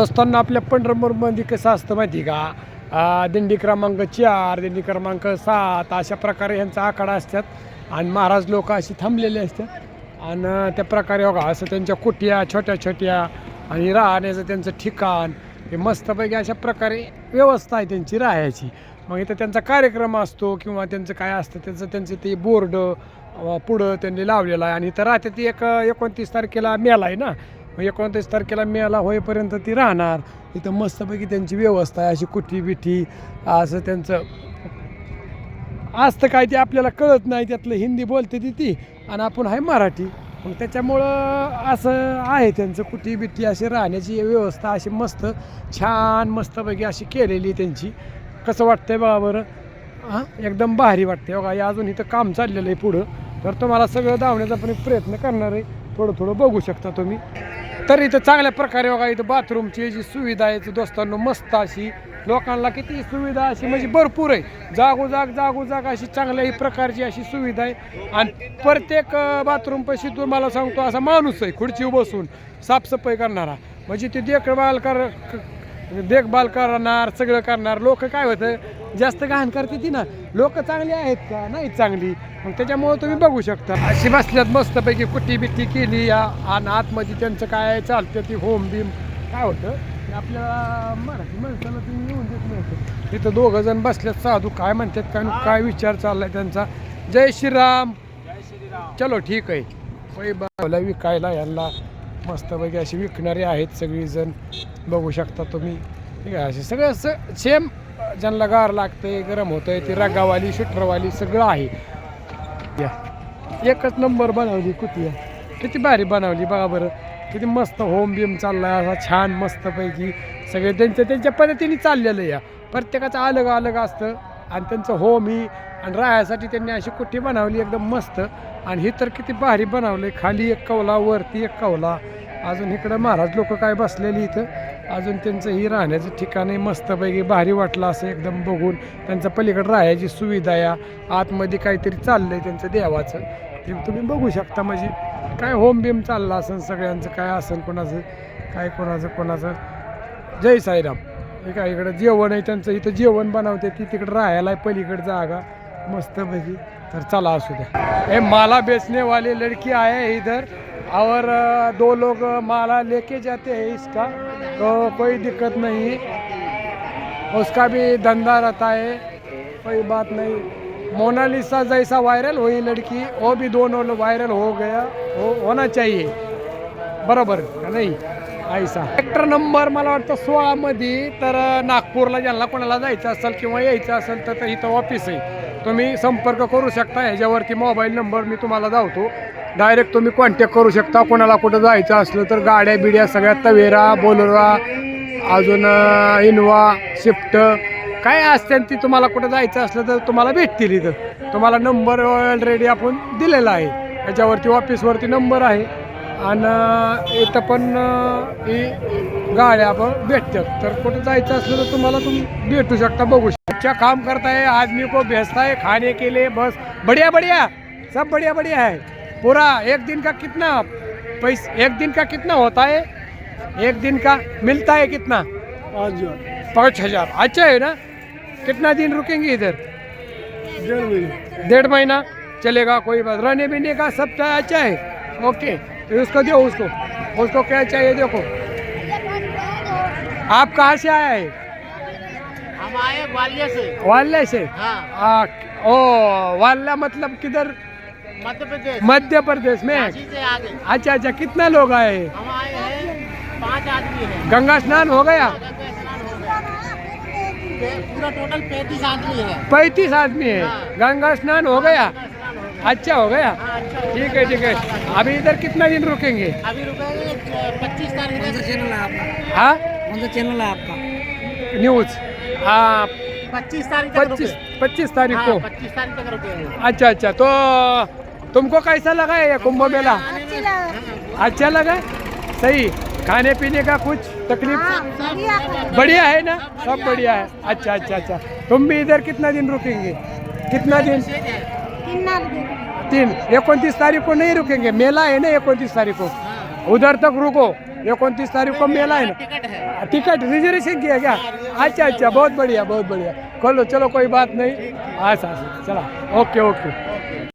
असताना आपल्या पंढरपूरमध्ये कसं असतं माहिती का? दिंडी क्रमांक चार दिंडी क्रमांक सात अशा प्रकारे यांचा आखाडा असतात. आणि महाराज लोक अशी थांबलेले असतात. आणि त्या प्रकारे बघा असं त्यांच्या कुट्या छोट्या छोट्या आणि राहण्याचं त्यांचं ठिकाण हे मस्तपैकी अशा प्रकारे व्यवस्था आहे त्यांची राहायची. मग इथं त्यांचा कार्यक्रम असतो किंवा त्यांचं काय असतं त्यांचं त्यांचं ते बोर्ड पुढं त्यांनी लावलेलं आहे. आणि इथं राहते ती एक एकोणतीस तारखेला मेला आहे ना? म्हणजे मग एकोणतीस तारखेला मेला होईपर्यंत ती राहणार. इथं मस्तपैकी त्यांची व्यवस्था आहे अशी कुठी बिठी असं त्यांचं. असतं काय ते आपल्याला कळत नाही त्यातलं हिंदी बोलते ती ती. आणि आपण आहे मराठी. मग त्याच्यामुळं असं आहे त्यांचं कुठी बिट्टी अशी राहण्याची व्यवस्था अशी मस्त छान मस्तपैकी अशी केलेली त्यांची. कसं वाटतंय बा बरं. हां एकदम भारी वाटते बघा. या अजून इथं काम चाललेलं आहे पुढं. तर तुम्हाला सगळं धावण्याचा पण एक प्रयत्न करणार आहे. थोडं थोडं बघू शकता तुम्ही. तर इथं चांगल्या प्रकारे बघा इथं बाथरूमची जी सुविधा आहे ती दोस्तांनो मस्त अशी. लोकांना किती सुविधा अशी म्हणजे भरपूर आहे. जागोजाग जागोजाग अशी चांगल्याही प्रकारची अशी सुविधा आहे. आणि प्रत्येक बाथरूमपाशी तुम्हाला सांगतो असा माणूस आहे खुर्ची बसून साफसफाई करणारा. म्हणजे ते देखभाल कर देखभाल करणार सगळं करणार. लोक काय होतं जास्त घाण करते ती ना. लोक चांगली आहेत का? नाही चांगली. मग त्याच्यामुळे तुम्ही बघू शकता. अशी बसल्यात मस्तपैकी कुट्टी बिट्टी केली आणि आतमध्ये त्यांचं काय चालतं ती होम बीम. काय होतं? ते आपल्या मराठी माणसाला तुम्ही येऊन देत नव्हतं तिथं दोघं जण बसल्यात साधू काय म्हणतात काय काय विचार चाललाय त्यांचा. जय श्रीराम. चलो ठीक आहे. विकायला यांना. मस्तपैकी अशी विकणारे आहेत सगळीजण. बघू शकता तुम्ही. ठीक आहे असे सगळं असं सेम ज्यांना गार लागते गरम होतंय ती रगावाली शुटरवाली सगळं आहे. या. एकच नंबर बनवली कुतिया किती भारी बनवली बघा बरं. किती मस्त होम बिम चाललाय असा छान मस्तपैकी. सगळे त्यांच्या त्यांच्या पद्धतीने चाललेलं या. प्रत्येकाचं अलग अलग असतं. आणि त्यांचं होम ही आणि राहायसाठी त्यांनी अशी कुठे बनवली एकदम मस्त. आणि ही तर किती भारी बनवले खाली एक कवला वरती एक कवला अजून इकडं महाराज लोक काय बसलेली इथं. अजून त्यांचं ही राहण्याचं ठिकाण आहे मस्तपैकी भारी वाटलं असं एकदम बघून. त्यांचं पलीकडं राहायची सुविधा या. आतमध्ये काहीतरी चाललं आहे त्यांचं देवाचं. ते तुम्ही बघू शकता म्हणजे काय होम बिम चाललं असेल सगळ्यांचं काय असेल कोणाचं काय कोणाचं कोणाचं. जय साईराम. हे काय इकडं जेवण आहे त्यांचं इथं जेवण बनवते ती तिकडं राहायला आहे पलीकडं जागा. मस्तपैकी. तर चला असू द्या. हे माला बेचनेवाली लड़की आहे इधर. और दो लोग माला लेके जाते हैं इसका तो कोई दिक्कत नहीं। उसका भी धंधा रहता है कोई बात नहीं। मोनालिसा जैसा वायरल हुई लड़की वो भी दोनों लोग वायरल हो गया हो होना चाहिए। बरोबर नाही? ऐसा। सेक्टर नंबर मला वाटतं सोळामध्ये तर नागपूरला ज्यांना कोणाला जायचं असेल किंवा यायचं असेल तर इथं ऑफिस आहे. तुम्ही संपर्क करू शकता ह्याच्यावरती मोबाईल नंबर मी तुम्हाला धावतो डायरेक्ट तुम्ही कॉन्टॅक्ट करू शकता. कोणाला कुठं जायचं असलं तर गाड्या बिड्या सगळ्या तवेरा बोलोरा अजून इनोवा स्विफ्ट काय असते ती तुम्हाला कुठं जायचं असलं तर तुम्हाला भेटतील इथं. तुम्हाला नंबर ऑलरेडी आपण दिलेला आहे. त्याच्यावरती ऑफिसवरती नंबर आहे. आणि इथं पण ही गाड्या आपण भेटतात. तर कुठं जायचं असलं तर तुम्हाला तुम्ही भेटू शकता बघू शकता. अच्छा काम करताय आदमी को भेजता है खाने के लिए बस. बढ़िया बढ़िया. सब बढ़िया बढ़िया आहे. पूरा एक दिन का कितना पैस एक दिन का कितना होता है? एक दिन का मिलता है कितना? पाँच हज़ार। पाँच हज़ार। अच्छा है ना? कितना दिन रुकेंगे इधर? डेढ़ महीने। डेढ़ महीना। चलेगा कोई बात। रहने पीने का सब अच्छा है? ओके तो उसको दो उसको। उसको क्या चाहिए देखो। आप कहाँ से आया है? हम आए ग्वालियर से। वाल्ला से? हाँ। आ, ओ वाल्ला मतलब किधर? मध्य प्रदेश। मध्य प्रदेश में? से आगे। अच्छा अच्छा कितना लोग आए हैं? हम आए हैं पाँच आदमी हैं। गंगा स्नान हो गया? गंगा स्नान हो गया। पे- पूरा टोटल पैंतीस आदमी है। पैंतीस आदमी है? गंगा स्नान हो गया? अच्छा हो गया। हाँ अच्छा हो ठीक है ठीक है। अभी इधर कितना दिन रुकेंगे? अभी रुकेंगे पच्चीस तारीख तक। चैनल है आपका। हाँ? कौन सा चैनल है आपका। न्यूज़ हाँ। पच्चीस तारीख पच्चीस पच्चीस तारीख हाँ को। पच्चीस तारीख तक रुकेंगे अच्छा अच्छा तो तुमको कैसा लगा है ये कुंभ मेला? अच्छा लगा सही। खाने पीने का कुछ तकलीफ़? बढ़िया है। ना? सब बढ़िया है। अच्छा अच्छा अच्छा। तुम भी इधर कितना दिन रुकेंगे? कितना दिन? तीन। इकतीस तारीख को नहीं रुकेंगे। मेला है ना इकतीस तारीख को? उधर तक रुको। एकोणतीस तारीख को मेला है ना? टिकट रिजर्वेशन किया क्या? अच्छा अच्छा। बहुत बढ़िया बहुत बढ़िया। खोलो चलो कोई बात नहीं। अच्छा चला। Okay okay.